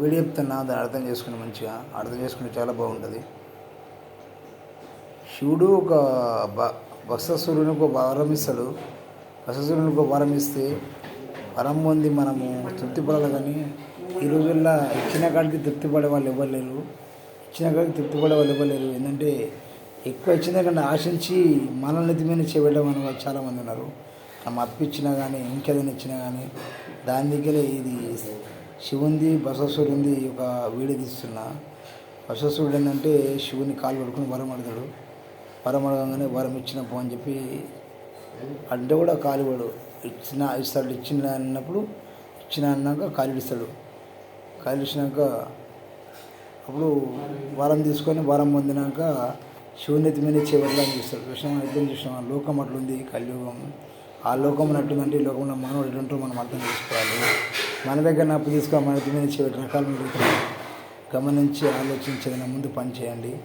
Video చెప్తున్నా దాన్ని అర్థం చేసుకుని మంచిగా అర్థం చేసుకుని చాలా బాగుంటుంది. శివుడు ఒక బ భక్ససురునికి ఒక వరం ఇస్తాడు. భక్ససురునికి ఒక వరం ఇస్తే వరం పొంది మనము తృప్తి పడాలి కానీ ఈ రోజుల్లో ఇచ్చిన కాడికి తృప్తి పడే వాళ్ళు ఇవ్వలేరు ఇచ్చిన కాడికి తృప్తి పడే వాళ్ళు ఇవ్వలేరు ఏంటంటే ఎక్కువ ఇచ్చిన కంటే ఆశించి మనల్ని మీద చేయడం అనే వాళ్ళు చాలామంది ఉన్నారు. మనం అప్పిచ్చినా కానీ ఇంకేదైనా ఇచ్చినా కానీ దాని దగ్గర ఇది శివుంది బసవసురుంది ఒక వీడియో తీస్తున్నా. బసవసురుడు ఏంటంటే శివుని కాలు పడుకుని వరం అడతాడు వరం అడగగానే వరం ఇచ్చిన పో అని చెప్పి అంటే కూడా కాలువడు ఇచ్చిన ఇస్తాడు ఇచ్చిన అన్నప్పుడు ఇచ్చిన అన్నాక కాలు కాలుడిచ్చినాక అప్పుడు వరం తీసుకొని వరం పొందినాక శివుని ఎత్తి మీద చేపట్లని చూస్తాడు. విషయం అర్థం చూసిన లోకం అట్లుంది కలియుగం. ఆ లోకం అట్లుందంటే ఈ లోకంలో మానవుడు ఎటువంటి మనం అర్థం చేసుకోవాలి? మన దగ్గర అప్పు తీసుకో మన దగ్గర మీద రకాలు గమనించి ఆలోచించి ఏదైనా ముందు పని చేయండి.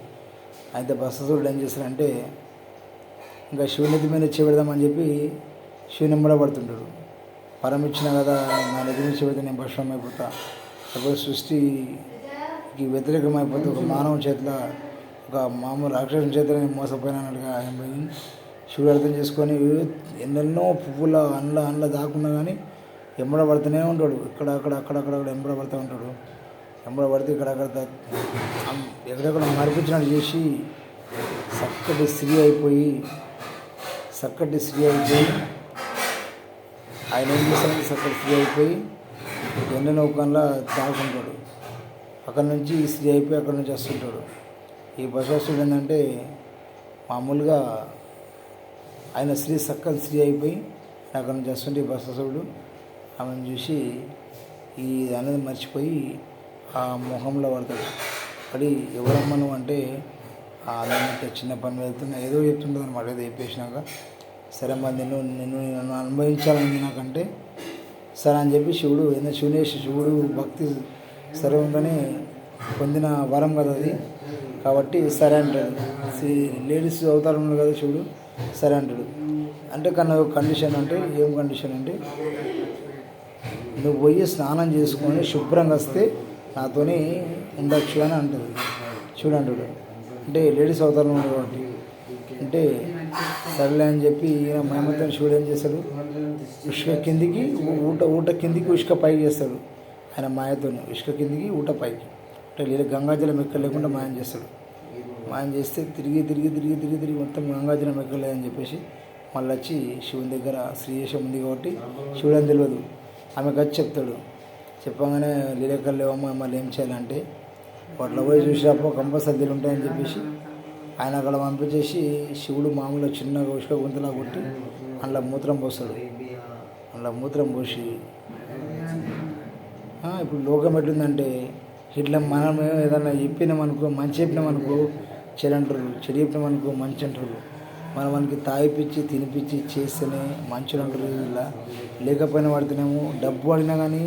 అయితే బససుడు ఏం చేస్తారంటే ఇంకా శివుని మీద చేపెడదామని చెప్పి శివుని ఎంబడ పడుతుంటాడు ఇచ్చిన కదా నా దగ్గర నుంచి పెడితే నేను భస్మం అయిపోతా అప్పుడు సృష్టికి వ్యతిరేకమైపోతే ఒక మానవ చేతిలో ఒక మామూలు రాక్షసుని చేతిలో నేను మోసపోయినట్టుగా ఆయన శివుడు అర్థం చేసుకొని ఎన్నెన్నో పువ్వుల అండ్ల అండ్ల దాకున్నా కానీ ఎంబడ పడుతూనే ఉంటాడు. ఇక్కడ అక్కడ అక్కడక్కడ ఎంబడ పడుతూ ఉంటాడు. ఎంబడ పడితే ఇక్కడ అక్కడ ఎక్కడెక్కడ మరిపించినట్టు చేసి చక్కటి స్త్రీ అయిపోయి చక్కటి స్త్రీ అయిపోయి ఆయన ఏం చేస్తాడంటే చక్కటి స్త్రీ అయిపోయి ఎండ నౌకంలో తాగుకుంటాడు అక్కడ నుంచి స్త్రీ అయిపోయి అక్కడ నుంచి వస్తుంటాడు. ఈ బసవాసుడు ఏంటంటే మామూలుగా ఆయన స్త్రీ చక్కని స్త్రీ అయిపోయి నాకు చేస్తుంటే బసవుడు ఆమెను చూసి ఈ అనేది మర్చిపోయి ఆ మొహంలో పడతాడు పడి ఎవరమ్మను అంటే ఆ చిన్న పని వెళ్తున్నా ఏదో చెప్తుంటుంది అనమాట ఏదో చెప్పేసినాక. సరే మరి నిన్ను నిన్ను నన్ను అనుభవించాలని నాకంటే సరే అని చెప్పి శివుడు ఏదైనా శివునేష్ శివుడు భక్తి సర్వంగానే పొందిన వరం కదా అది. కాబట్టి సరే అంటాడు. లేడీస్ అవుతారు కదా శివుడు. సరే అంటాడు. అంటే కన్నా కండిషన్ అంటే ఏం కండిషన్ అంటే నువ్వు పోయి స్నానం చేసుకొని శుభ్రంగా వస్తే నాతోనే ఉండొచ్చు అని అంటుంది. చూడు అంటాడు. అంటే లేడీస్ అవతారం ఉంది కాబట్టి. అంటే సరేలే అని చెప్పి ఈయన మేమంతా శివుడు ఏం చేస్తాడు? ఇసుక కిందికి ఊట ఊట కిందికి ఇసుక పైకి చేస్తాడు. ఆయన మాయతో ఇసుక కిందికి ఊట పైకి. అంటే లేదా గంగాజలం ఎక్కడ లేకుండా మాయం చేస్తాడు. మాయం చేస్తే తిరిగి తిరిగి తిరిగి తిరిగి తిరిగి మొత్తం గంగాజనం ఎక్కలేదని చెప్పేసి మళ్ళీ వచ్చి శివుని దగ్గర శ్రీయేషం ఉంది కాబట్టి శివుడు అని తెలియదు ఆమెకు వచ్చి చెప్తాడు. చెప్పగానే లీలెక్కలు లేవమ్మా మళ్ళీ ఏం చేయాలంటే వాటిలో పోయి చూసినప్పుడు కంపల్సరీలు ఉంటాయని చెప్పేసి ఆయన అక్కడ పంపించేసి శివుడు మామూలుగా చిన్నగా ఉష్క గుంతలా కొట్టి అందులో మూత్రం పోస్తాడు. అందులో మూత్రం పోసి ఇప్పుడు లోకం ఎట్లుందంటే ఇట్లా మనం ఏదైనా చెప్పినామనుకో మంచి చెప్పినాం అనుకో అంటారు చెడిపిన మనకు మంచి అంటారు మనం మనకి తాగిపించి తినిపించి చేస్తేనే మంచి అంటారు ఇలా లేకపోయినా పడితేనేమో డబ్బు అడిగినా కానీ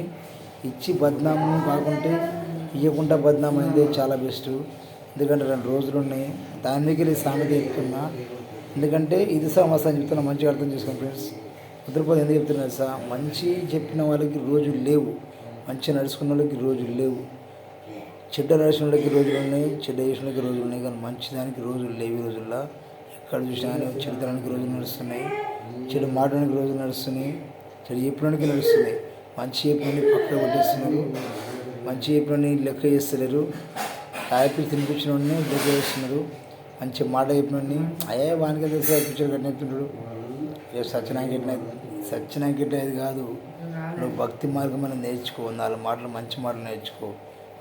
ఇచ్చి బద్నాము కాకుంటే ఇవ్వకుండా బద్నాం అనేది చాలా బెస్ట్. ఎందుకంటే రెండు రోజులు ఉన్నాయి దాని దగ్గర ఈ సామెత చెప్తున్నా. ఎందుకంటే ఇది సమస్య చెప్తున్నా మంచిగా అర్థం చేసుకోండి ఫ్రెండ్స్. ఉత్తరపోతే ఎందుకు చెప్తున్నారు సార్ మంచి చెప్పిన వాళ్ళకి రోజులు లేవు. మంచి నడుచుకున్న వాళ్ళకి రోజులు లేవు. చెడ్డ నడిచిన రోజులు ఉన్నాయి చెడ్డ చేసినకి రోజులు ఉన్నాయి కానీ మంచిదానికి రోజులు లేవు రోజుల్లో. ఎక్కడ చూసినా కానీ చెడుతనానికి రోజులు నడుస్తున్నాయి చెడు మాటడానికి రోజులు నడుస్తున్నాయి చెడు చెప్పడానికి నడుస్తున్నాయి. మంచి చెప్పినని పక్కన కొట్టేస్తున్నారు మంచి చెప్పినని లెక్క చేస్తలేరు. తాయిపి తినిపించిన వాడిని లెక్క చేస్తున్నారు. మంచి మాట చెప్పినని అయ్యే వానికి తెలుసు పిక్చర్ కట్టినట్టున్నాడు రేపు సత్యనారాయణ గిట్ల కాదు. నువ్వు భక్తి మార్గం అని నేర్చుకో నాలుగు మాటలు మంచి మాటలు నేర్చుకో.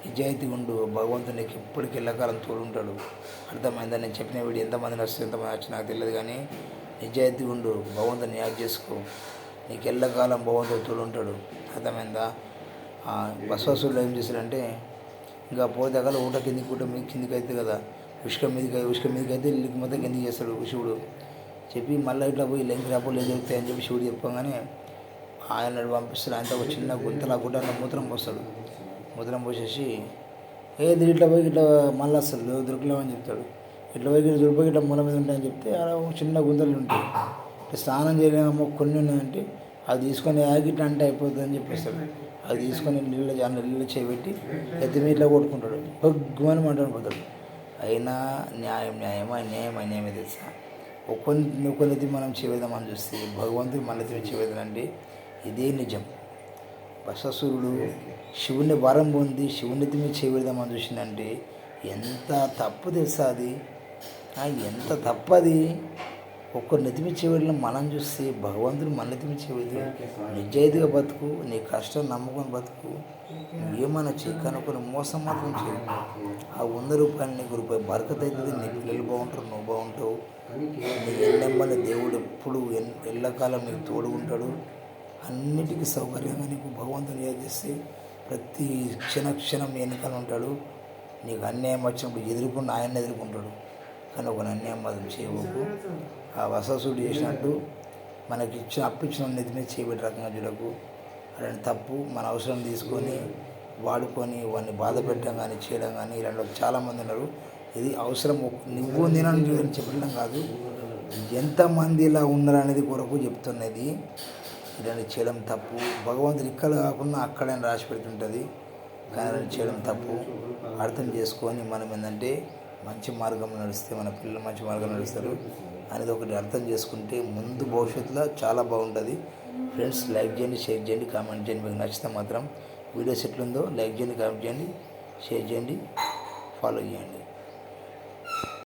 నిజాయితీ ఉండు భగవంతుడు నీకు ఎప్పటికీ ఎల్లకాలం తోడుంటాడు. అర్థమైందా? నేను చెప్పిన వీడు ఎంతమంది నచ్చింది ఎంతమంది వచ్చి నాకు తెలియదు కానీ నిజాయితీ ఉండు భగవంతుని యాద్ చేసుకో. నీకు ఎల్లకాలం భగవంతుడు తోడుంటాడు. అర్థమైందా? బస్వసులు ఏం చేశారంటే ఇంకా పోతే అక్కడ ఊట కిందికి ఊట మీద కిందికి అయితే కదా. ఉష్క మీదకి ఉష్క మీదకి అయితే ఇల్లుకి మొత్తం కిందికి చేస్తాడు శివుడు. చెప్పి మళ్ళీ ఇట్లా పోయి లెంకి రాపోలు ఏం అని చెప్పి శివుడు చెప్పగానే ఆయన పంపిస్తాడు. ఆయనతో ఒక చిన్న గుంతలా కూడా మూత్రం పోస్తాడు. ముద్రం పోసేసి ఏ ఇట్లా పోయి ఇట్లా మళ్ళీ అసలు దొరకలేమని చెప్తాడు. ఇట్లా పోయి ఇట్లా దొరికిపోయి ఇట్లా మూల మీద ఉంటాయని చెప్తే ఆడ చిన్న గుంతలు ఉంటాయి. ఇట్లా స్నానం చేయలేమో కొన్ని ఉన్నాయంటే అది తీసుకొని ఆగి ఇట్లా అంటే అయిపోతుంది అని చెప్పేస్తాడు. అది తీసుకొని నీళ్ళ ఆ నీళ్ళు చేపెట్టి ఎత్తి ఇట్లా కొట్టుకుంటాడు. బగ్గుమని మంటను పోతాడు అయినా న్యాయం న్యాయమా అన్యాయం అన్యాయమే తెలుసా? ఒక్కొన్ని ఒక్కొన్నది మనం చేవేదామని చూస్తే భగవంతుడు మనది చేవేదనండి ఇదే నిజం. బససూరుడు శివుని వరం పొంది శివుని మీద చేపెడదామని చూసిందంటే ఎంత తప్పు తెలుసా అది? ఎంత తప్పది ఒక్క నెతిమి చేయడం మనం చూస్తే భగవంతుడు మన నెతిమి చేయదు నిజాయితీగా బతుకు నీ కష్టం నమ్ముకొని బతుకు ఏమైనా చేయి కనుక్కొని మోసం మాత్రం చేయి. ఆ వంద రూపాయలు నీకు రూపాయి బరకత అవుతుంది నీ పిల్లలు బాగుంటారు నువ్వు బాగుంటావు. నీ ఎన్నెమ్మల దేవుడు ఎప్పుడు ఎల్లకాలం నీకు తోడు ఉంటాడు అన్నిటికీ సౌకర్యంగా నీకు భగవంతుని ఏదిస్తే ప్రతి క్షణ క్షణం నీ ఉంటాడు. నీకు అన్యాయం వచ్చినప్పుడు ఎదుర్కొన్న ఆయన ఎదుర్కొంటాడు. కానీ ఒక అన్యాయం మాత్రం చేయబోకు ఆ వససుడు చేసినట్టు మనకి ఇచ్చిన అప్పు ఇచ్చిన నెత్తి చేయబెట్టి రకంగా చూడకు. అలాంటి తప్పు మన అవసరం తీసుకొని వాడుకొని వాడిని బాధ పెట్టడం కానీ చేయడం కానీ ఇలాంటి చాలామంది ఉన్నారు. ఇది అవసరం నువ్వు నేనని చెప్పడం కాదు. ఎంతమంది ఇలా ఉన్నారనేది కొరకు చెప్తున్నది. ఇలాంటి చేయడం తప్పు. భగవంతుడు ఇక్కడ కాకుండా అక్కడైనా రాసి పెడుతుంటుంది. కానీ చేయడం తప్పు. అర్థం చేసుకొని మనం ఏంటంటే మంచి మార్గంలో నడిస్తే మన పిల్లలు మంచి మార్గంలో నడుస్తారు. అనేది ఒకటి అర్థం చేసుకుంటే ముందు భవిష్యత్తులో చాలా బాగుంటుంది. ఫ్రెండ్స్ లైక్ చేయండి షేర్ చేయండి కామెంట్ చేయండి. మీకు నచ్చితే మాత్రం వీడియోస్ ఎట్లుందో లైక్ చేయండి కామెంట్ చేయండి షేర్ చేయండి ఫాలో చేయండి.